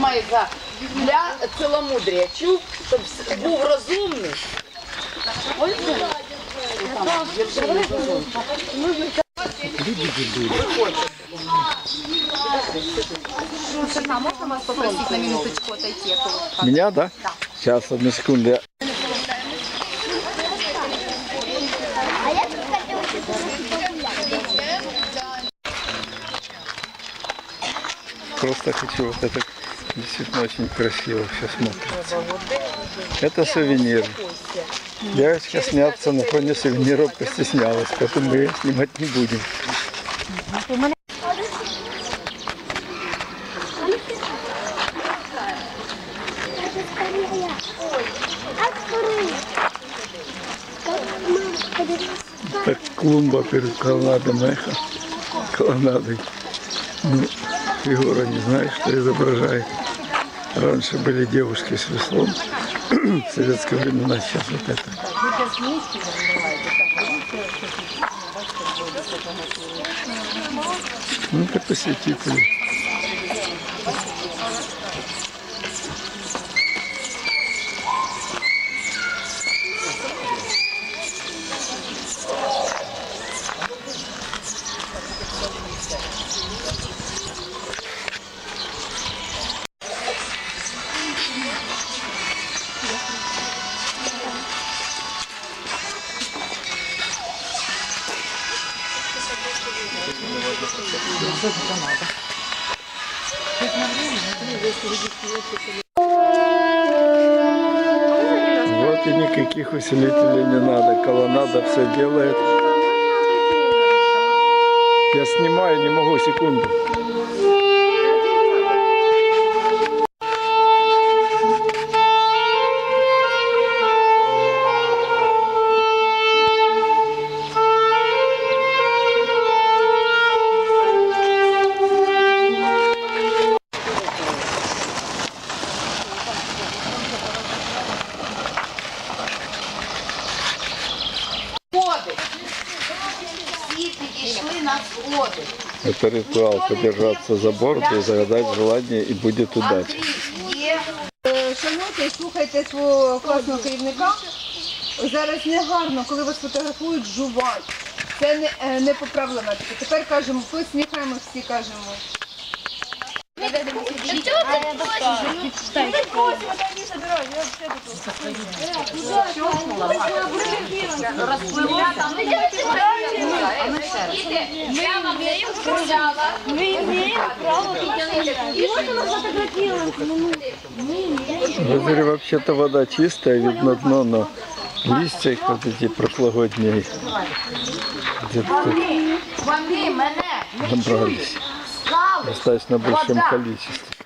знімає за для ціломудрія. Чув, щоб с- був розумний. Ось він. Там, держи, розумний. А можно вас попросить на минуточку отойти? а то- Меня, да? Сейчас, одну секунду. я- Просто хочу вот это действительно очень красиво все смотрится. Это сувенир. Девочка сняться на фоне сувениров постеснялась, поэтому мы её снимать не будем. Так клумба перед колоннадом эхо. Колоннадой. Фигура не знаю, что изображает. Раньше были девушки с веслом. В советское времена сейчас вот это. Ну, это посетители. Вот и никаких усилителей не надо. Колоннада все делает. Я снимаю, не могу, секунду. Это ритуал подержаться за борт и загадать желание, и будет удача. Шануйте слухайте свого класного керівника. Зараз не гарно, коли вас фотографують, жувать. Це не, е, не поправлено. Тепер кажемо, посміхаємо, всі кажемо. Я вам не відправляла. Ми имеем право Я вообще-то вода чистая, видно дно, но листья вот эти прошлогодние. Где-то Вони достаточно большом количестве.